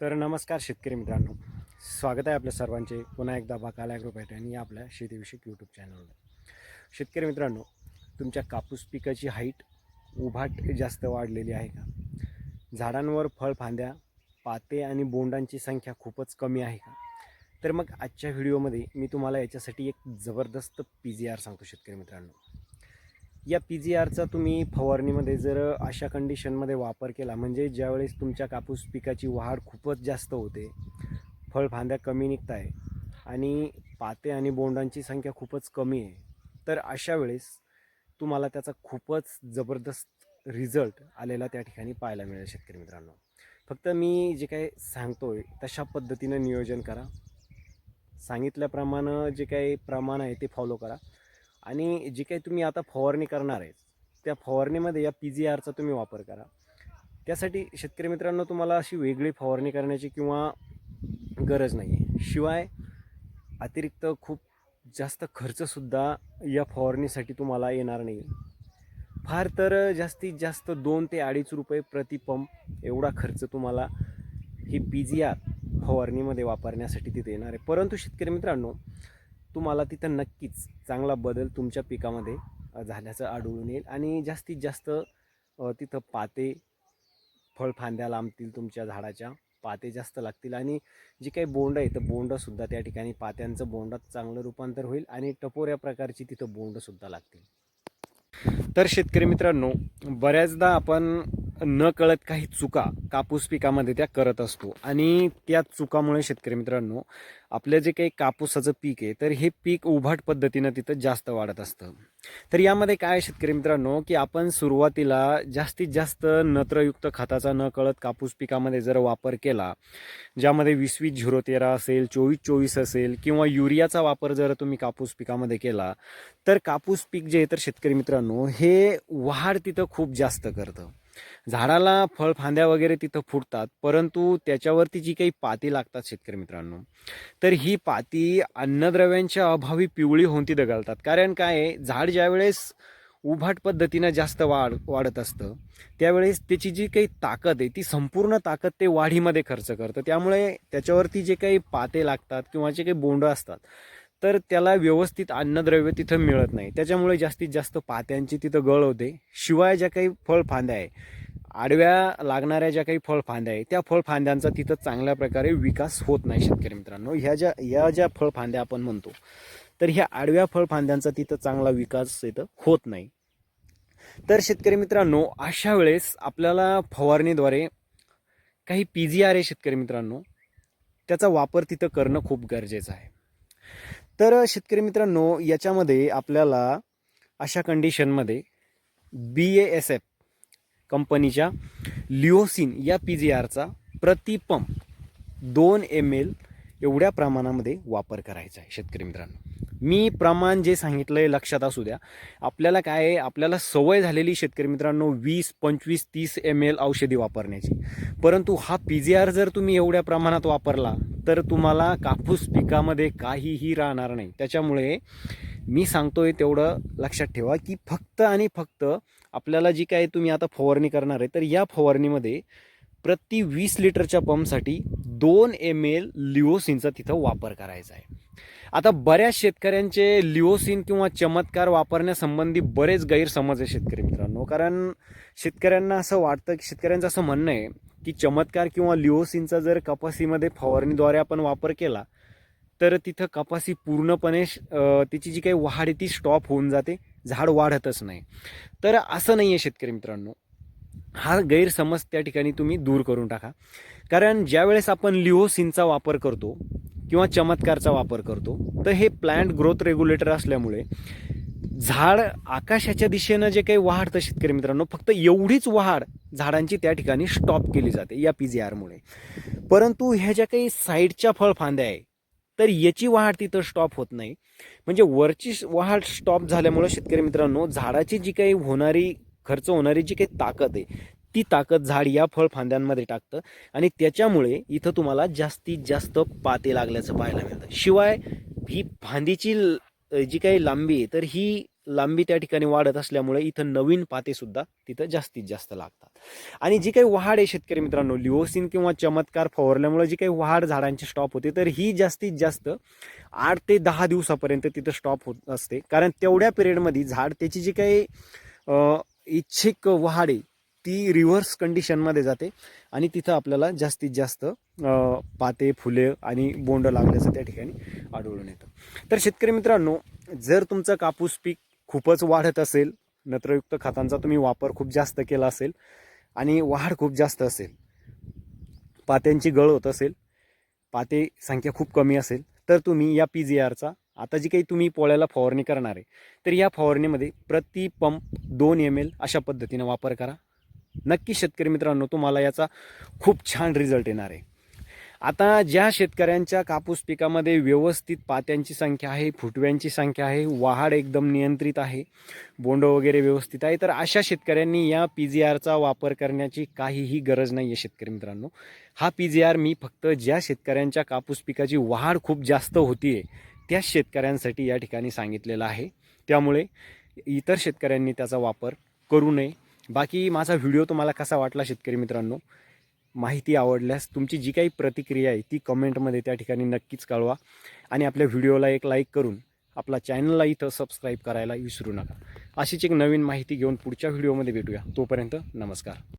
तर नमस्कार शेतकरी मित्रांनो. स्वागत आहे आपल्या सर्वांचे. पुन्हा एकदा बाकाला ॲग्रोपॅट आणि आपल्या शेतीविषयक यूट्यूब चॅनलवर शेतकरी मित्रांनो तुमच्या कापूस पिकाची हाईट उभाट जास्त वाढलेली आहे का? झाडांवर फळफांद्या पाते आणि बोंडांची संख्या खूपच कमी आहे का? तर मग आजच्या व्हिडिओमध्ये मी तुम्हाला याच्यासाठी एक जबरदस्त पी जी आर सांगतो शेतकरी मित्रांनो. या पी जी आरचा तुम्ही फवारणीमध्ये जर अशा कंडिशनमध्ये वापर केला म्हणजे ज्यावेळेस तुमच्या कापूस पिकाची वाढ खूपच जास्त होते फळफांद्या कमी निघत आहे आणि पाते आणि बोंडांची संख्या खूपच कमी आहे तर अशा वेळेस तुम्हाला त्याचा खूपच जबरदस्त रिझल्ट आलेला त्या ठिकाणी पाहायला मिळेल शेतकरी मित्रांनो. फक्त मी जे काही सांगतोय तशा पद्धतीनं नियोजन करा. सांगितल्याप्रमाणे जे काही प्रमाण आहे ते फॉलो करा. आणि जी काही तुम्ही आता फवारणी करणार आहे त्या फवारणीमध्ये या पी जी आरचा तुम्ही वापर करा. त्यासाठी शेतकरी मित्रांनो तुम्हाला अशी वेगळी फवारणी करण्याची किंवा गरज नाही आहे शिवाय अतिरिक्त खूप जास्त खर्चसुद्धा या फवारणीसाठी तुम्हाला येणार नाही. फार तर जास्तीत जास्त दोन ते अडीच रुपये प्रति पंप एवढा खर्च तुम्हाला ही पी जी आर फवारणीमध्ये वापरण्यासाठी तिथे येणार आहे. परंतु शेतकरी मित्रांनो तुम्हाला तिथं नक्कीच चांगला बदल तुमच्या पिकामध्ये झाल्याचं आढळून येईल. आणि जास्तीत जास्त तिथं पाते फळफांद्या लांबतील तुमच्या झाडाच्या पाते जास्त लागतील. आणि जी काही बोंड आहे तर बोंडसुद्धा त्या ठिकाणी पात्यांचं बोंडात चांगलं रूपांतर होईल आणि टपोऱ्या प्रकारची तिथं बोंडसुद्धा लागतील. तर शेतकरी मित्रांनो बऱ्याचदा आपण न कळत काही चुका कापूस पिकामध्ये त्या करत असतो. आणि त्या चुकामुळे शेतकरी मित्रांनो आपलं जे काही कापूसाचं पीक आहे तर हे पीक उभाट पद्धतीनं तिथं जास्त वाढत असतं. तर यामध्ये काय शेतकरी मित्रांनो की आपण सुरुवातीला जास्तीत जास्त नत्रयुक्त खताचा न कळत कापूस पिकामध्ये जर वापर केला ज्यामध्ये वीस वीस झिरो तेरा असेल चोवीस चोवीस असेल किंवा युरियाचा वापर जर तुम्ही कापूस पिकामध्ये केला तर कापूस पीक जे आहे तर शेतकरी मित्रांनो हे वाढ तिथं खूप जास्त करतं. झाडाला फळफांद्या वगैरे तिथं फुटतात परंतु त्याच्यावरती जी काही पाती लागतात शेतकरी मित्रांनो तर ही पाती अन्नद्रव्यांच्या अभावी पिवळी होऊन ती दगलतात कारण काय झाड ज्यावेळेस उभाट पद्धतीनं जास्त वाढ वाढत असतं त्यावेळेस त्याची जी काही ताकद आहे ती संपूर्ण ताकद ते वाढीमध्ये खर्च करतं. त्यामुळे त्याच्यावरती जे काही पाते लागतात किंवा जे काही बोंड असतात तर त्याला व्यवस्थित अन्नद्रव्य तिथं मिळत नाही. त्याच्यामुळे जास्तीत जास्त पात्यांची तिथं गळ होते. शिवाय ज्या काही फळफांद्या आहे आडव्या लागणाऱ्या ज्या काही फळफांद्या आहे त्या फळफांद्यांचा तिथं चांगल्या प्रकारे विकास होत नाही शेतकरी मित्रांनो. ह्या ज्या ह्या ज्या फळफांद्या आपण म्हणतो तर ह्या आडव्या फळफांद्यांचा तिथं चांगला विकास इथं होत नाही. तर शेतकरी मित्रांनो अशा वेळेस आपल्याला फवारणीद्वारे काही पी जी आर आहे शेतकरी मित्रांनो त्याचा वापर तिथं करणं खूप गरजेचं आहे. तर शेतकरी मित्रांनो याच्यामध्ये आपल्याला अशा कंडिशनमध्ये बी ए एस एफ कंपनीच्या लिओसिन या पी जी आरचा प्रतिपंप दोन एम एल एवढ्या प्रमाणामध्ये वापर करायचा आहे शेतकरी मित्रांनो. मी प्रमाण जे सांगितलं आहे लक्षात असू द्या. आपल्याला काय आहे आपल्याला सवय झालेली शेतकरी मित्रांनो वीस पंचवीस तीस एम एल औषधी वापरण्याची. परंतु हा पी जी आर जर तुम्ही एवढ्या प्रमाणात वापरला तर तुम्हाला कापूस पिकामध्ये काहीही राहणार नाही. त्याच्यामुळे मी सांगतोय तेवढं लक्षात ठेवा की फक्त आणि फक्त आपल्याला जी काय तुम्ही आता फवारणी करणार आहे तर या फवारणीमध्ये प्रति वीस लिटरच्या पंपसाठी दोन एम एल लिओसिनचा तिथं वापर करायचा आहे. आता बऱ्याच शेतकऱ्यांचे लिओसिन किंवा चमत्कार वापरण्यासंबंधी बरेच गैरसमज आहे शेतकरी मित्रांनो. कारण शेतकऱ्यांना असं वाटतं की शेतकऱ्यांचं असं म्हणणं आहे की चमत्कार किंवा लिओसिनचा जर कपासीमध्ये फवारणीद्वारे आपण वापर केला तर तिथं कपासी पूर्णपणे तिची जी काही वाढ आहे ती स्टॉप होऊन जाते झाड वाढतच नाही. तर असं नाही आहे शेतकरी मित्रांनो. हा गैरसमज त्या ठिकाणी तुम्ही दूर करून टाका. कारण ज्यावेळेस आपण लिओसिनचा वापर करतो किंवा चमत्कारचा वापर करतो तर हे प्लांट ग्रोथ रेग्युलेटर असल्यामुळे झाड आकाशाच्या दिशेनं जे काही वाढतं शेतकरी मित्रांनो फक्त एवढीच वाढ झाडांची त्या ठिकाणी स्टॉप केली जाते या पी जी आरमुळे परंतु ह्या ज्या काही साईडच्या फळफांद्या आहे तर याची वाढ तिथं स्टॉप होत नाही. म्हणजे वरची वाढ स्टॉप झाल्यामुळे शेतकरी मित्रांनो झाडाची जी काही होणारी खर्च होणारी जी काही ताकद आहे ती ताकद झाड या फळ फांद्यांमध्ये टाकतं आणि त्याच्यामुळे इथं तुम्हाला जास्तीत जास्त पाते लागल्याचं पाहायला मिळतं. शिवाय ही फांदीची जी काही लांबी आहे तर ही लांबी त्या ठिकाणी वाढत असल्यामुळे इथं नवीन पातेसुद्धा तिथं जास्तीत जास्त लागतात. आणि जी काही वाढ आहे शेतकरी मित्रांनो लिओसिन किंवा चमत्कार फवारल्यामुळे जी काही वाढ झाडांची स्टॉप होते तर ही जास्तीत जास्त आठ ते दहा दिवसापर्यंत तिथं स्टॉप होत असते. कारण तेवढ्या पिरियडमध्ये झाड त्याची जी काही इच्छिक वाढ आहे ती रिव्हर्स कंडिशनमध्ये जाते आणि तिथं आपल्याला जास्तीत जास्त पाते फुले आणि बोंड लागल्याचं त्या ठिकाणी आढळून येतं. तर शेतकरी मित्रांनो जर तुमचं कापूस पीक खूपच वाढत असेल नत्रयुक्त खतांचा तुम्ही वापर खूप जास्त केला असेल आणि वाढ खूप जास्त असेल पात्यांची गळ होत असेल पाते संख्या खूप कमी असेल तर तुम्ही या पी जी आरचा आता जी काही तुम्ही पोळ्याला फवारणी करणार आहे तर या फवारणीमध्ये प्रति पंप दोन एम एल अशा पद्धतीनं वापर करा. नक्की शेतकरी मित्रांनो तुम्हाला याचा खूप छान रिझल्ट येणार आहे. आता ज्या शेतकऱ्यांच्या कापूस पिकामध्ये व्यवस्थित पात्यांची संख्या आहे फुटव्यांची संख्या आहे वाढ एकदम नियंत्रित आहे बोंड वगैरे व्यवस्थित आहे तर अशा शेतकऱ्यांनी या पी जी आरचा वापर करण्याची काहीही गरज नाही आहे शेतकरी मित्रांनो. हा पी जी आर मी फक्त ज्या शेतकऱ्यांच्या कापूस पिकाची वाढ खूप जास्त होतीये त्याच शेतकऱ्यांसाठी या ठिकाणी सांगितलेलं आहे. त्यामुळे इतर शेतकऱ्यांनी त्याचा वापर करू नये. बाकी माझा व्हिडिओ तुम्हाला कसा वाटला शेतकरी मित्रांनो? माहिती आवडल्यास तुमची जी काही प्रतिक्रिया आहे ती कमेंटमध्ये त्या ठिकाणी नक्कीच कळवा. आणि आपल्या व्हिडिओला एक लाईक करून आपला चॅनलला इथं सबस्क्राईब करायला विसरू नका. अशीच एक नवीन माहिती घेऊन पुढच्या व्हिडिओमध्ये भेटूया. तोपर्यंत नमस्कार.